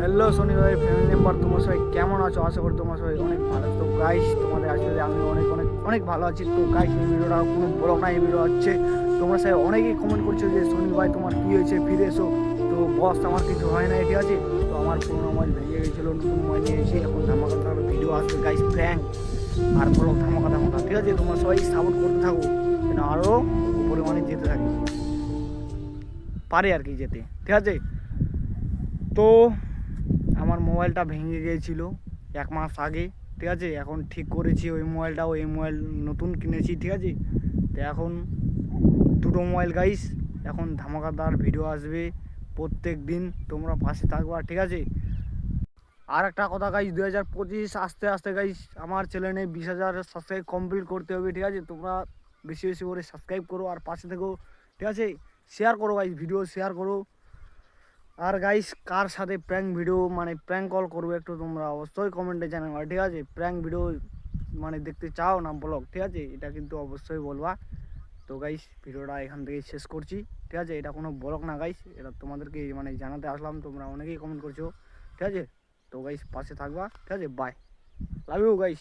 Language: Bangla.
হ্যালো শনি ভাই ফ্যামিলি মেম্বার তোমার সবাই কেমন আছো? আশা করি তোমার সবাই অনেক ভালো। তো গাইস তোমাদের আসলে আমি অনেক অনেক অনেক ভালো আছি। তো গাইস এই ভিডিওটা কোনো ব্লগ না, এই ভিডিও হচ্ছে তোমরা সবাই অনেকেই কমেন্ট করছ যে শনি ভাই, তোমার কী হয়েছে? ফিরে এসো। তো বস আমার কিছু হয় না ঠিক আছে? তো আমার পুরোনো মোবাইল ভেঙে গেছিল, নতুন মোবাইল নিয়েছি এখন ধামাকা ভিডিও আসবে গাইস প্র্যাঙ্ক আর ব্লগ ধামাকা ধামাকা, ঠিক আছে? তোমরা সবাই সাপোর্ট করতে থাকো, যেন আরও পরিমাণে যেতে থাকি। পারে আর কি যেতে, ঠিক আছে? তো আমার মোবাইলটা ভেঙে গিয়েছিল এক মাস আগে, ঠিক আছে? এখন ঠিক করেছি ওই মোবাইলটা, ওই মোবাইল নতুন কিনেছি, ঠিক আছে? তো এখন দুটো মোবাইল গাইস, এখন ধামাকাদার ভিডিও আসবে প্রত্যেক দিন, তোমরা পাশে থাকবা, ঠিক আছে? আর একটা কথা গাইস দু হাজার পঁচিশ আস্তে আস্তে গাইস, আমার চ্যানেলে বিশ হাজার সাবস্ক্রাইব কমপ্লিট করতে হবে, ঠিক আছে? তোমরা বেশি বেশি করে সাবস্ক্রাইব করো আর পাশে থেকো, ঠিক আছে? শেয়ার করো গাইস ভিডিও শেয়ার করো। আর গাইস কার সাথে প্র্যাঙ্ক ভিডিও মানে প্র্যাঙ্ক কল করবে একটু তোমরা অবশ্যই কমেন্টে জানাবা, ঠিক আছে? প্র্যাঙ্ক ভিডিও মানে দেখতে চাও না ব্লগ ঠিক আছে? এটা কিন্তু অবশ্যই বলবা। তো গাইস ভিডিওটা এখান থেকে শেষ করছি, ঠিক আছে? এটা কোনো ব্লগ না গাইস এটা তোমাদেরকে মানে জানাতে আসলাম, তোমরা অনেকেই কমেন্ট করছ, ঠিক আছে? তো গাইস পাশে থাকবা, ঠিক আছে? By love you guys